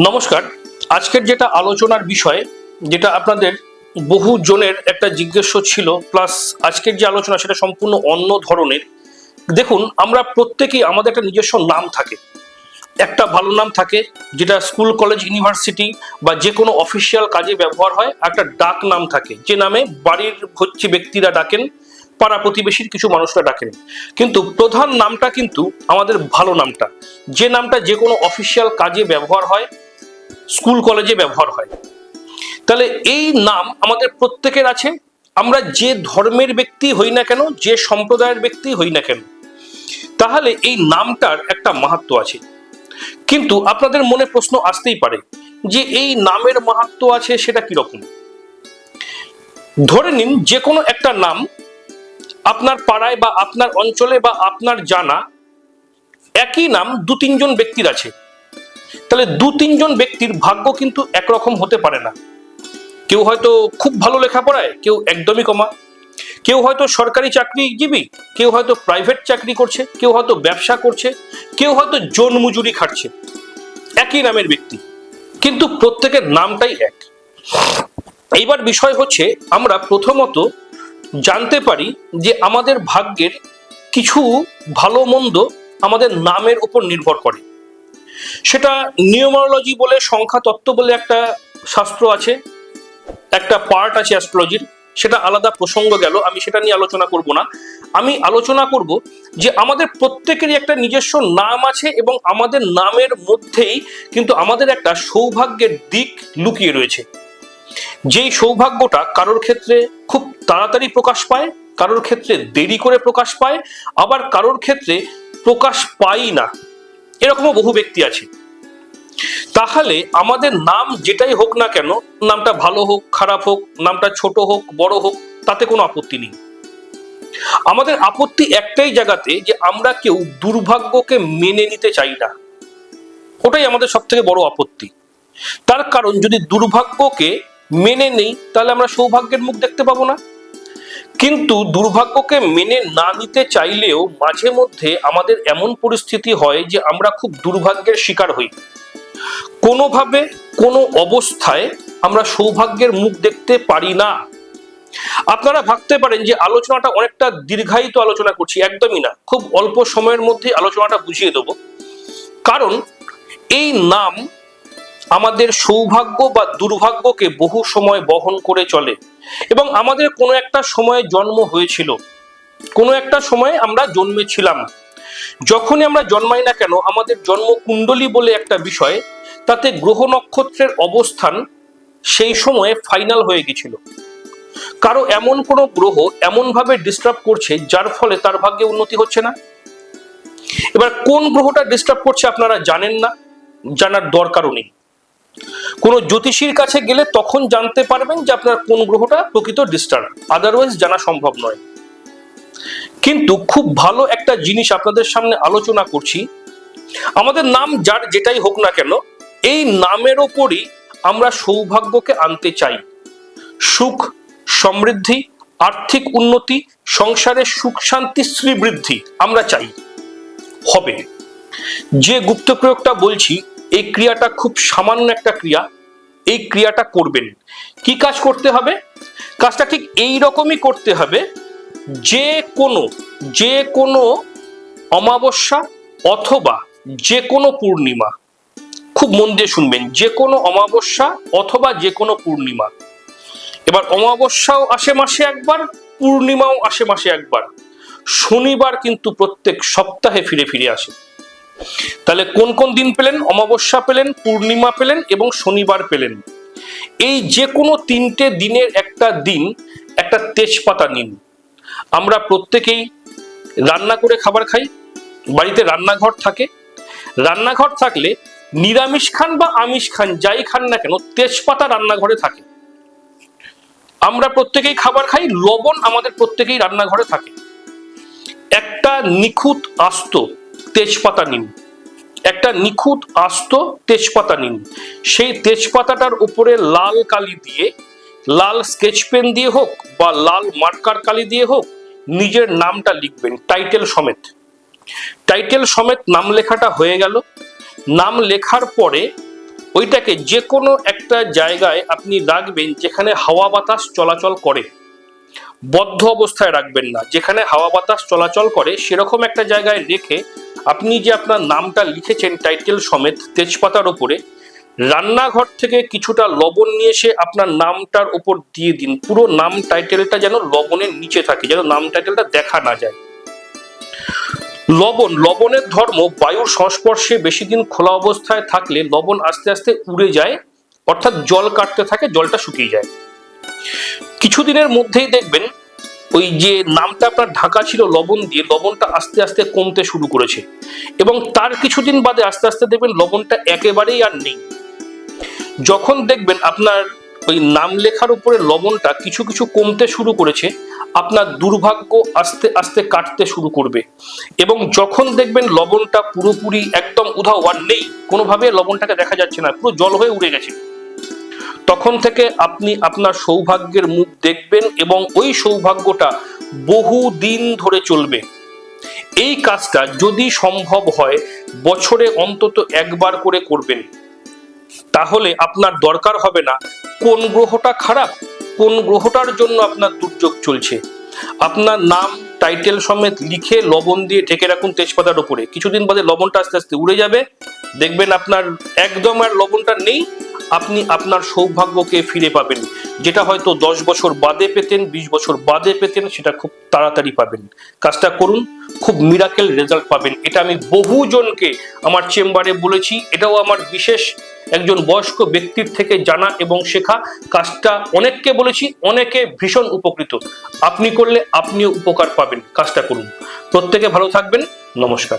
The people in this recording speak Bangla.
নমস্কার। আজকের যেটা আলোচনার বিষয়, যেটা আপনাদের বহু জনের একটা জিজ্ঞাস্য ছিল, প্লাস আজকের যে আলোচনা সেটা সম্পূর্ণ অন্য ধরনের। দেখুন, আমরা প্রত্যেকেই, আমাদের একটা নিজস্ব নাম থাকে। একটা ভালো নাম থাকে, যেটা স্কুল, কলেজ, ইউনিভার্সিটি বা যে কোনো অফিসিয়াল কাজে ব্যবহার হয় একটা ডাক নাম থাকে। যে নামে বাড়ির হচ্ছে ব্যক্তিরা ডাকেন, পাড়া প্রতিবেশীর কিছু মানুষরা ডাকেন। কিন্তু প্রধান নামটা কিন্তু আমাদের ভালো নামটা। যে নামটা যে কোনো অফিসিয়াল কাজে ব্যবহার হয় স্কুল কলেজে ব্যবহার হয়। তাহলে এই নাম আমাদের প্রত্যেকের আছে। আমরা যে ধর্মের ব্যক্তি হই না কেন, যে সম্প্রদায়ের ব্যক্তি হই না কেন, তাহলে এই নামটার একটা মাহাত্ম আছে। কিন্তু আপনাদের মনে প্রশ্ন আসতেই পারে যে এই নামের মাহাত্ম আছে সেটা কীরকম? ধরে নিন যে কোনো একটা নাম আপনার পাড়ায় বা আপনার অঞ্চলে বা আপনার জানা একই নাম দু তিনজন ব্যক্তির আছে। তাহলে দু তিনজন ব্যক্তির ভাগ্য কিন্তু একরকম হতে পারে না। কেউ হয়তো খুব ভালো লেখাপড়ায়, কেউ একদমই কমা। কেউ হয়তো সরকারি চাকরিজীবী কেউ হয়তো প্রাইভেট চাকরি করছে, কেউ হয়তো ব্যবসা করছে, কেউ হয়তো জন মজুরি খাটছে। একই নামের ব্যক্তি। কিন্তু প্রত্যেকের নামটাই এক। এইবার বিষয় হচ্ছে, আমরা প্রথমত জানতে পারি যে আমাদের ভাগ্যের কিছু ভালো মন্দ আমাদের নামের উপর নির্ভর করে। সেটা নিউমারোলজি বলে সংখ্যা তত্ত্ব বলে একটা শাস্ত্র আছে, একটা পার্ট আছে অ্যাস্ট্রোলজির, সেটা আলাদা প্রসঙ্গ গেল, আমি সেটা নিয়ে আলোচনা করব না। আমি আলোচনা করব যে আমাদের প্রত্যেকেরই একটা নিজস্ব নাম আছে এবং আমাদের নামের মধ্যেই কিন্তু আমাদের একটা সৌভাগ্যের দিক লুকিয়ে রয়েছে। যেই সৌভাগ্যটা কারোর ক্ষেত্রে খুব তাড়াতাড়ি প্রকাশ পায়, কারোর ক্ষেত্রে দেরি করে প্রকাশ পায়, আবার কারোর ক্ষেত্রে প্রকাশ পাই না। এরকমও বহু ব্যক্তি আছে। তাহলে আমাদের নাম যেটাই হোক না কেন, নামটা ভালো হোক, খারাপ হোক, নামটা ছোট হোক, বড় হোক, তাতে কোনো আপত্তি নেই। আমাদের আপত্তি একটাই জায়গাতে যে আমরা কেউ দুর্ভাগ্যকে মেনে নিতে চাই না। ওটাই আমাদের সব থেকে বড় আপত্তি। তার কারণ, যদি দুর্ভাগ্যকে মেনে নেই, তাহলে আমরা সৌভাগ্যের মুখ দেখতে পাবো না। কিন্তু দুর্ভাগ্যকে মেনে না নিতে চাইলেও মাঝে মধ্যে আমাদের এমন পরিস্থিতি হয় যে আমরা খুব দুর্ভাগ্যের শিকার হই। কোনোভাবে, কোনো অবস্থায় আমরা সৌভাগ্যের মুখ দেখতে পারি না। আপনারা ভাবতে পারেন যে আলোচনাটা অনেকটা দীর্ঘায়িত আলোচনা করছি, একদমই না। খুব অল্প সময়ের মধ্যে আলোচনাটা বুঝিয়ে দেব। কারণ এই নাম আমাদের সৌভাগ্য বা দুর্ভাগ্যকে বহু সময় বহন করে চলে। এবং আমাদের কোনো একটা সময়ে জন্ম হয়েছিল। কোনো একটা সময়ে আমরা জন্মেছিলাম। যখনই আমরা জন্মাই না কেন, আমাদের জন্ম কুণ্ডলী বলে একটা বিষয়, তাতে গ্রহ নক্ষত্রের অবস্থান সেই সময়ে ফাইনাল হয়ে গেছিল। কারও এমন কোনো গ্রহ এমনভাবে ডিস্টার্ব করছে, যার ফলে তার ভাগ্যে উন্নতি হচ্ছে না? এবার কোন গ্রহটা ডিস্টার্ব করছে আপনারা জানেন না? জানার দরকারও নেই। কোনো জ্যোতিষীর কাছে গেলে তখন জানতে পারবেন যে আপনার কোন গ্রহটা প্রকৃত ডিস্টার্ব আদারওয়াইজ জানা সম্ভব নয়। কিন্তু খুব ভালো একটা জিনিস আপনাদের সামনে আলোচনা করছি। আমাদের নাম যার যেটাই হোক না কেন, এই নামের ওপরই আমরা সৌভাগ্যকে আনতে চাই। সুখ, সমৃদ্ধি, আর্থিক উন্নতি, সংসারে সুখ, শান্তি, শ্রীবৃদ্ধি আমরা চাই। হবে। যে গুপ্ত প্রয়োগটা বলছি এই ক্রিয়াটা খুব সামান্য একটা ক্রিয়া, এই ক্রিয়াটা করবেন। কি কাজ করতে হবে? কাজটা ঠিক এই রকমই করতে হবে, যে কোনো যে কোনো অমাবস্যা অথবা যে কোনো পূর্ণিমা। খুব মন দিয়ে শুনবেন, যে কোনো অমাবস্যা অথবা যে কোনো পূর্ণিমা। এবার অমাবস্যাও আসে মাসে একবার, পূর্ণিমাও আসে মাসে একবার। শনিবার কিন্তু প্রত্যেক সপ্তাহে ফিরে ফিরে আসে। তাহলে কোন কোন দিন পেলেন? অমাবস্যা পেলেন, পূর্ণিমা পেলেন এবং শনিবার পেলেন। এই যে কোনো তিনটে দিনের একটা দিন, একটা তেজপাতা নিন। আমরা প্রত্যেকেই রান্না করে খাবার খাই, বাড়িতে রান্নাঘর থাকে। রান্নাঘর থাকলে নিরামিষ খান বা আমিষ খান, যাই খান না কেন, তেজপাতা রান্নাঘরে থাকে। আমরা প্রত্যেকেই খাবার খাই, লবণ আমাদের প্রত্যেকেই রান্নাঘরে থাকে। একটা নিখুঁত আস্ত তেজপাতা নিন। একটা নিখুঁত আস্ত তেজপাতা নিন। সেই তেজপাতাটার উপরে লাল কালি দিয়ে, লাল স্কেচ পেন দিয়ে হোক বা লাল মার্কার কালি দিয়ে হোক, নিজের নামটা লিখবেন, টাইটেল সমেত। টাইটেল সমেত নাম লেখাটা হয়ে গেল। নাম লেখার পরে ওইটাকে যে কোনো একটা জায়গায় আপনি রাখবেন যেখানে হাওয়া বাতাস চলাচল করে। বদ্ধ অবস্থায় রাখবেন না। যেখানে হাওয়া বাতাস চলাচল করে, সেরকম একটা জায়গায় রেখে আপনি যে আপনার নামটা লিখেছেন টাইটেল সমেত তেজপাতার ওপরে রান্নাঘর থেকে কিছুটা লবণ নিয়ে এসে আপনার নামটার উপর দিয়ে দিন। পুরো নাম টাইটেলটা যেন লবণের নিচে থাকে, যেন নাম টাইটেলটা দেখা না যায়। লবণ, লবণের ধর্ম বায়ুর সংস্পর্শে বেশি দিন খোলা অবস্থায় থাকলে লবণ আস্তে আস্তে উড়ে যায়, অর্থাৎ জল কাটতে থাকে, জলটা শুকিয়ে যায়। কিছুদিনের মধ্যেই দেখবেন ওই যে নামটা আপনার ঢাকা ছিল লবণ দিয়ে, লবণটা আস্তে আস্তে কমতে শুরু করেছে। এবং তার কিছুদিন বাদে আস্তে আস্তে দেখবেন লবণটা একেবারেই আর নেই। যখন দেখবেন আপনার ওই নাম লেখার উপরে লবণটা কিছু কিছু কমতে শুরু করেছে, আপনার দুর্ভাগ্য আস্তে আস্তে কাটতে শুরু করবে। এবং যখন দেখবেন লবণটা পুরোপুরি একদম উধাও আর নেই, কোনোভাবে লবণটাকে দেখা যাচ্ছে না, পুরো জল হয়ে উড়ে গেছে। তখন থেকে আপনি আপনার সৌভাগ্যের মুখ দেখবেন এবং ওই সৌভাগ্যটা বহু দিন ধরে চলবে। এই কাজটা যদি সম্ভব হয়, বছরে অন্তত একবার করে করবেন। তাহলে আপনার দরকার হবে না কোন গ্রহটা খারাপ, কোন গ্রহটার জন্য আপনার দুর্যোগ চলছে। আপনার নাম, টাইটেল সমেত লিখে লবণ দিয়ে ঢেকে রাখুন তেজপাতার উপরে। কিছুদিন বাদে লবণটা আস্তে আস্তে উড়ে যাবে। দেখবেন আপনার একদম আর লবণটা নেই আপনি আপনার সৌভাগ্যকে ফিরে পাবেন। যেটা হয়তো দশ বছর বাদে পেতেন, বিশ বছর বাদে পেতেন, সেটা খুব তাড়াতাড়ি পাবেন। কাজটা করুন, খুব মিরাকেল রেজাল্ট পাবেন। এটা আমি বহুজনকে আমার চেম্বারে বলেছি, এটাও আমার বিশেষ একজন বয়স্ক ব্যক্তির থেকে জানা এবং শেখা। কাজটা অনেককে বলেছি, অনেকে ভীষণ উপকৃত। আপনি করলে আপনিও উপকার পাবেন। কাজটা করুন। প্রত্যেকে ভালো থাকবেন। নমস্কার।